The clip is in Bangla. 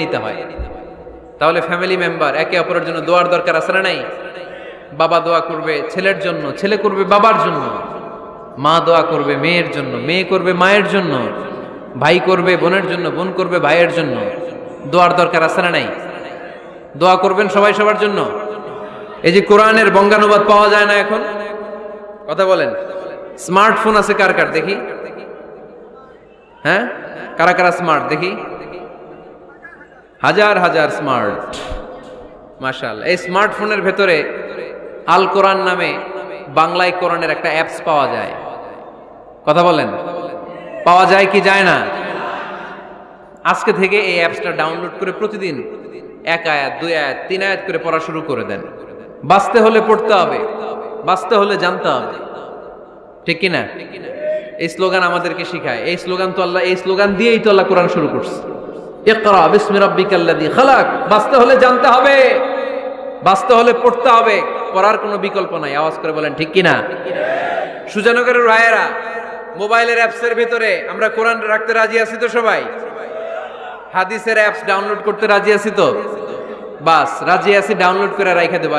নিতে হয়। তাহলে ফ্যামিলি মেম্বার একে অপরের জন্য দোয়ার দরকার আছে না নাই? বাবা দোয়া করবে ছেলের জন্য, ছেলে করবে বাবার জন্য। মা দোয়া করবে মেয়ের জন্য, মেয়ে করবে মায়ের জন্য। ভাই করবে বোনের জন্য, বোন করবে ভাইয়ের জন্য। দোয়ার দরকার আছে না নাই? দোয়া করবেন সবাই সবার জন্য? এই যে কোরআনের বঙ্গানুবাদ পাওয়া যায় না এখন? কথা বলেন। স্মার্টফোন আছে কার কার দেখি? হ্যাঁ? কারা কারা স্মার্ট দেখি। হাজার হাজার স্মার্ট মাশাল এই স্মার্টফোনের ভেতরে আল কোরআন নামে বাংলায় কোরআনের একটা অ্যাপস পাওয়া যায়। কথা বলেন? পাওয়া যায় কি যায় না? আজকে থেকে এই অ্যাপসটা ডাউনলোড করে প্রতিদিন এক আয়াত, দুই আয়াত, তিন আয়াত করে পড়া শুরু করে দেন। বাঁচতে হলে পড়তে হবে। বাঁচতে হলে জানতে হবে। ঠিক কি না এই স্লোগান আমাদেরকে শিখায়। এই স্লোগান তো আল্লাহ এই স্লোগান দিয়েই তো আল্লাহ কোরআন শুরু করছে। ইকরা বিসমি খালাক। বাঁচতে হলে জানতে হবে। বাঁচতে হলে পড়তে হবে। পড়ার কোনো বিকল্প নাই। আওয়াজ করে বলেন, ঠিক কি না সুজানগরের রায়েরা মোবাইলের অ্যাপসের ভিতরে আমরা কোরআন রাখতে রাজি আছি তো সবাই? হাদিসের অ্যাপস ডাউনলোড করতে রাজি আছি তো? বাস, রাজি আছি, ডাউনলোড করে রাইখা দেবো।